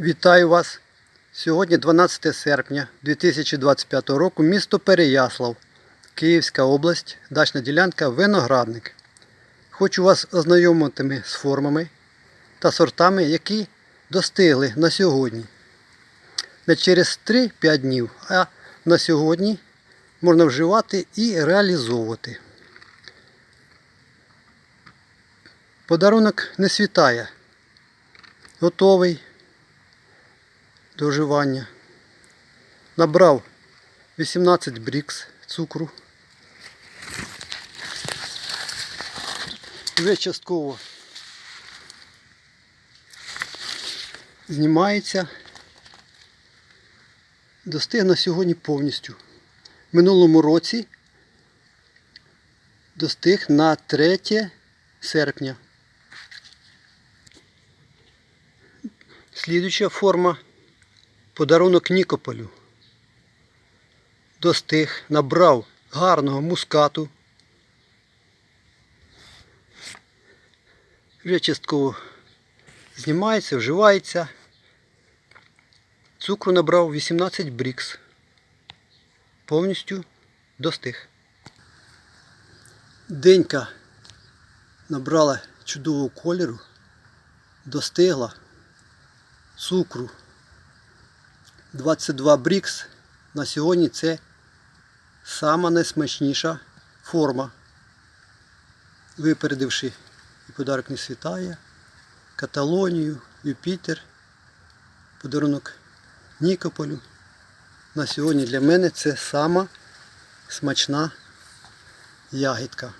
Вітаю вас! Сьогодні 12 серпня 2025 року, місто Переяслав, Київська область, дачна ділянка Виноградник. Хочу вас ознайомити з формами та сортами, які достигли на сьогодні. Не через 3-5 днів, а на сьогодні можна вживати і реалізовувати. Подарунок не світає. Готовий до вживання. Набрав 18 брікс цукру. Вже частково знімається. Достиг на сьогодні повністю. В минулому році достиг на 3 серпня. Слідуюча форма подарунок Нікополю. Достиг, набрав гарного мускату. Вже частково знімається, вживається. Цукру набрав 18 брікс. Повністю достиг. Денька набрала чудового кольору, достигла цукру 22 брікс. На сьогодні це сама найсмачніша форма. Випередивши і подарок не світає, Каталонію, Юпітер, подарунок Нікополю. На сьогодні для мене це сама смачна ягідка.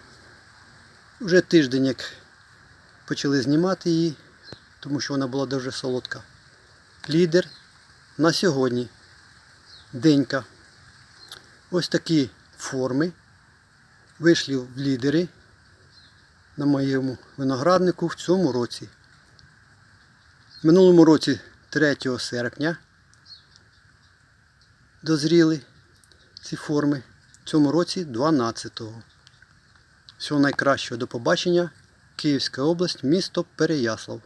Вже тиждень як почали знімати її, тому що вона була дуже солодка. Лідер на сьогодні. Денька. Ось такі форми вийшли в лідери на моєму винограднику в цьому році. В минулому році 3 серпня дозріли ці форми. В цьому році 12-го. Всього найкращого до побачення. Київська область, місто Переяслав.